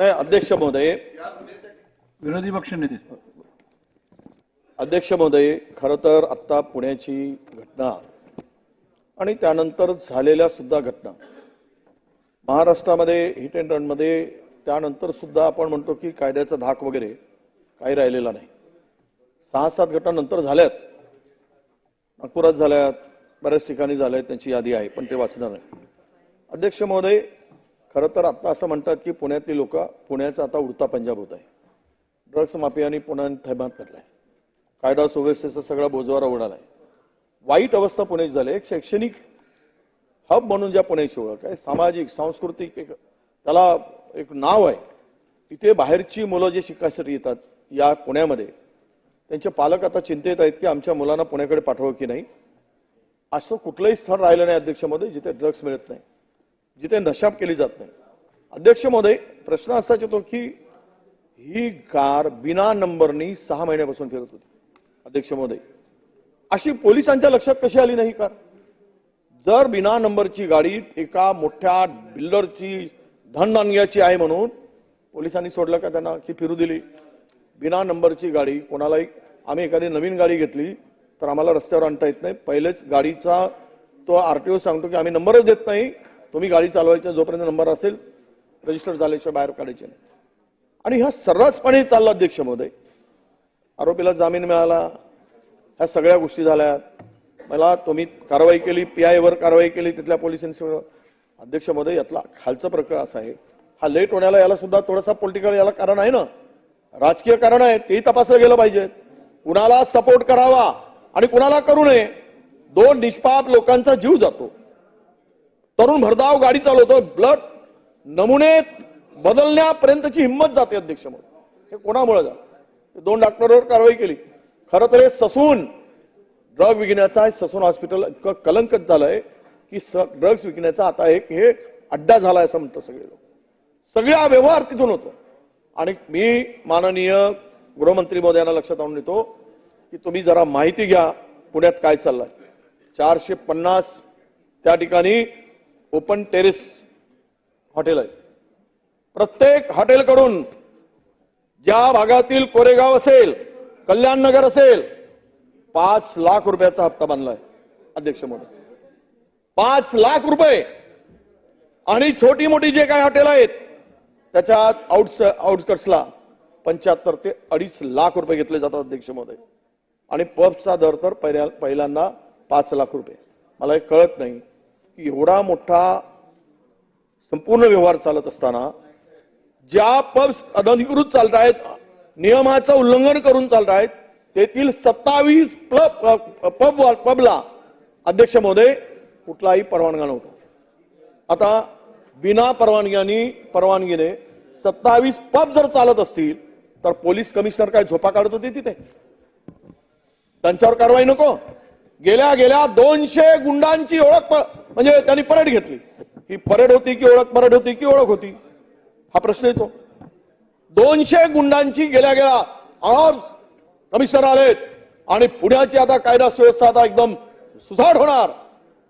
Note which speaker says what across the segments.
Speaker 1: नाही अध्यक्ष महोदय.
Speaker 2: विरोधी पक्ष नेते.
Speaker 1: अध्यक्ष महोदय खरं तर आत्ता पुण्याची घटना आणि त्यानंतर झालेल्या सुद्धा घटना. महाराष्ट्रामध्ये हिट अँड रनमध्ये त्यानंतर सुद्धा आपण म्हणतो की कायद्याचा धाक वगैरे काही राहिलेला नाही. सहा सात घटना नंतर झाल्यात. नागपुरात झाल्यात बऱ्याच ठिकाणी झाल्यात त्यांची यादी आहे पण ते वाचणार आहे अध्यक्ष महोदय खरं तर आत्ता असं म्हणतात की पुण्यातली लोक पुण्याचा आता उडता पंजाब होत आहे. ड्रग्स माफियांनी पुण्याने थैमात घातलाय. कायदा सुव्यवस्थेचा सगळा बोजवारा आहे वाईट अवस्था पुण्याची झाली. एक शैक्षणिक हब म्हणून ज्या पुण्याची ओळख आहे सामाजिक सांस्कृतिक एक त्याला एक नाव आहे. तिथे बाहेरची मुलं जे शिकायसाठी येतात या पुण्यामध्ये त्यांचे पालक आता चिंतेत आहेत की आमच्या मुलांना पुण्याकडे पाठवावं की नाही. असं कुठलंही स्थळ राहिलं नाही अध्यक्षामध्ये जिथे ड्रग्स मिळत नाही. जिथे नशाब केली जात नाही. अध्यक्ष महोदय प्रश्न असाच येतो की ही कार बिना नंबरनी सहा महिन्यापासून फिरत होती. अध्यक्ष महोदय अशी पोलिसांच्या लक्षात कशी आली नाही कार? जर बिना नंबरची गाडी एका मोठ्या बिल्डरची धनदानग्याची आहे म्हणून पोलिसांनी सोडलं का त्यांना की फिरू दिली? बिना नंबरची गाडी कोणालाही आम्ही एखादी नवीन गाडी घेतली तर आम्हाला रस्त्यावर आणता येत नाही. पहिलेच गाडीचा तो आर टी ओ सांगतो की आम्ही नंबरच देत नाही. तुम्ही गाडी चालवायच्या जोपर्यंत नंबर असेल रजिस्टर झाल्याशिवाय बाहेर काढायचे नाही. आणि ह्या सर्रासपणे चालला अध्यक्ष महोदय. आरोपीला जामीन मिळाला ह्या सगळ्या गोष्टी झाल्यात. मला तुम्ही कारवाई केली पी वर कारवाई केली तिथल्या पोलिसांनी अध्यक्ष महोदय यातला खालचा प्रकार असा आहे. हा लेट होण्याला याला सुद्धा थोडासा पॉलिटिकल याला कारण आहे ना? राजकीय कारण आहे तेही तपासलं गेलं पाहिजे. कुणाला सपोर्ट करावा आणि कुणाला करू नये दोन निष्पाप लोकांचा जीव जातो. तरुण भरधाव गाडी चालवतो ब्लड नमुने बदलण्यापर्यंतची हिंमत जाते अध्यक्ष म्हणून. हे कोणामुळे जात दोन डॉक्टरवर कारवाई केली. खरं तर हे ससून ड्रग विकण्याचा ससून हॉस्पिटल इतकं कलंकत झालंय की स ड्रग्स विकण्याचा आता एक हे अड्डा झालाय असं म्हणतात सगळे लोक. सगळा व्यवहार तिथून होतो. आणि मी माननीय गृहमंत्री मोदयांना लक्षात आणून देतो की तुम्ही जरा माहिती घ्या पुण्यात काय चाललंय. चारशे पन्नास त्या ठिकाणी ओपन टेरेस हॉटेल आहे. प्रत्येक हॉटेलकडून ज्या भागातील कोरेगाव असेल कल्याण नगर असेल पाच लाख रुपयाचा हप्ता बांधलाय अध्यक्ष म्हणून. पाच लाख रुपये. आणि छोटी मोठी जे काही हॉटेल आहेत त्याच्यात आउट्स आउटस्कट्सला पंच्याहत्तर ते अडीच लाख रुपये घेतले जातात अध्यक्ष महोदय. आणि पबचा दर तर पहिल्या पहिल्यांदा पाच लाख रुपये. मला हे कळत नाही. एवढा मोठा संपूर्ण व्यवहार चालत असताना ज्या पब्स अनधिकृत चालत आहेत नियमाचं उल्लंघन करून चालत आहेत तेथील सत्तावीस पब पबला अध्यक्ष महोदय कुठलाही परवानगा नव्हता. आता बिना परवानग्यानी परवानगीने सत्तावीस पब जर चालत असतील तर पोलीस कमिशनर काय झोपा काढत होते तिथे? त्यांच्यावर कारवाई नको. गेल्या गेल्या दोनशे गुंडांची ओळख म्हणजे त्यांनी परेड घेतली. ही परेड होती की ओळख परेड होती की ओळख होती? हा प्रश्न येतो. दोनशे गुंडांची गेल्या गेल्या और कमिशनर आलेत आणि पुण्याची आता कायदा सुव्यवस्था आता एकदम सुसाट होणार.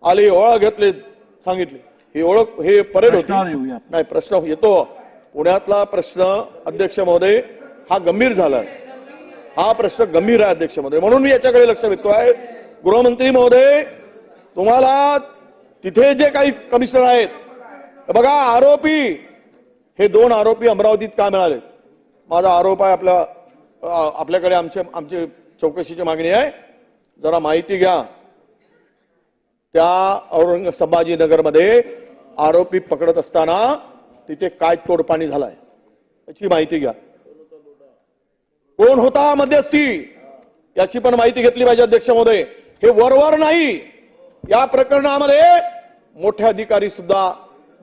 Speaker 1: आली ओळख घेतली सांगितली. ही ओळख हे परेड होती. नाही प्रश्न येतो. पुण्यातला प्रश्न अध्यक्ष महोदय हा गंभीर झाला हा प्रश्न गंभीर आहे अध्यक्ष महोदय. म्हणून मी याच्याकडे लक्ष देतोय. गृहमंत्री महोदय तुम्हाला तिथे जे काही कमिशनर आहेत बघा आरोपी हे दोन आरोपी अमरावतीत का मिळाले माझा आरोप आहे आपल्या आपल्याकडे आमचे आमची चौकशीची मागणी आहे. जरा माहिती घ्या. त्या औरंग संभाजीनगरमध्ये आरोपी पकडत असताना तिथे काय तोडपाणी झालाय? याची माहिती घ्या. कोण होता मध्यस्थी? याची पण माहिती घेतली पाहिजे अध्यक्ष महोदय. हे वरवर नाही. या प्रकरणामध्ये मोठे अधिकारी सुद्धा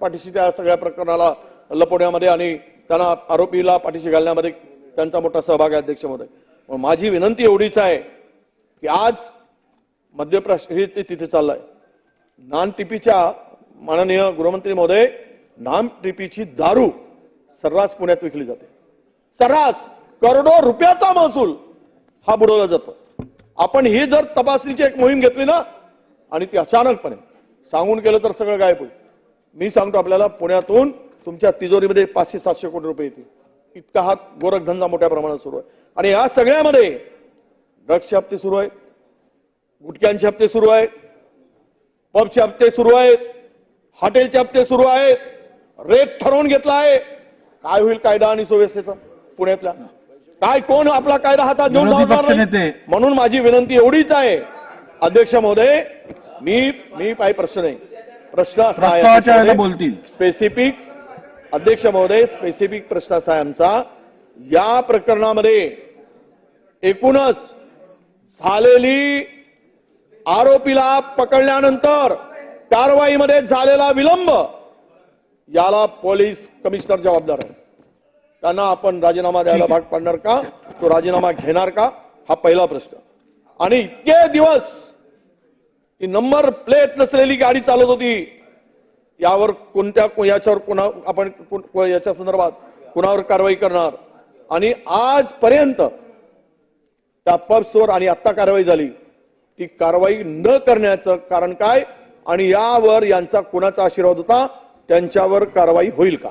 Speaker 1: पाठीशी त्या सगळ्या प्रकरणाला लपवण्यामध्ये आणि त्यांना आरोपीला पाठीशी घालण्यामध्ये त्यांचा मोठा सहभाग आहे अध्यक्षमध्ये माझी विनंती एवढीच आहे की आज मध्यप्रदेश हे ते तिथे चाललंय. नान टिपीच्या माननीय गृहमंत्री महोदय नाम टिपीची दारू सर्रास पुण्यात विकली जाते. सर्रास करोडो रुपयाचा महसूल हा बुडवला जातो. आपण ही जर तपासणीची एक मोहीम घेतली ना आणि ती अचानकपणे सांगून केलं तर सगळं गायब होईल. मी सांगतो आपल्याला पुण्यातून तुमच्या तिजोरीमध्ये पाचशे सातशे कोटी रुपये येतील. इतका हा गोरखधंदा मोठ्या प्रमाणात सुरू आहे. आणि या सगळ्यामध्ये ड्रग्सचे हप्ते सुरू आहेत गुटख्यांचे हप्ते सुरू आहेत पबचे हप्ते सुरू आहेत हॉटेलचे हप्ते सुरू आहेत रेट ठरवून घेतला आहे. काय होईल कायदा आणि सुव्यवस्थेचा पुण्यातला काय कोण आपला कायदा हातात घेऊन धावणार नाही? म्हणून माझी विनंती एवढीच आहे. अध्यक्ष महोदय मी मी काही प्रश्न नाही. प्रश्न असा आहे
Speaker 2: बोलतील.
Speaker 1: स्पेसिफिक अध्यक्ष महोदय स्पेसिफिक प्रश्न असा आहे आमचा. या प्रकरणामध्ये एकूणच झालेली आरोपीला पकडल्यानंतर कारवाईमध्ये झालेला विलंब याला पोलीस कमिशनर जबाबदार आहे त्यांना आपण राजीनामा द्यायला भाग पाडणार का? तो राजीनामा घेणार का? हा पहिला प्रश्न. आणि इतके दिवस ही नंबर प्लेट नसलेली गाडी चालत होती. यावर कोणत्या याच्यावर कोणा आपण याच्या संदर्भात कुणावर कारवाई करणार? आणि आजपर्यंत त्या पब्सवर आणि आत्ता कारवाई झाली. ती कारवाई न करण्याचं कारण काय? आणि यावर यांचा कुणाचा आशीर्वाद होता? त्यांच्यावर कारवाई होईल का?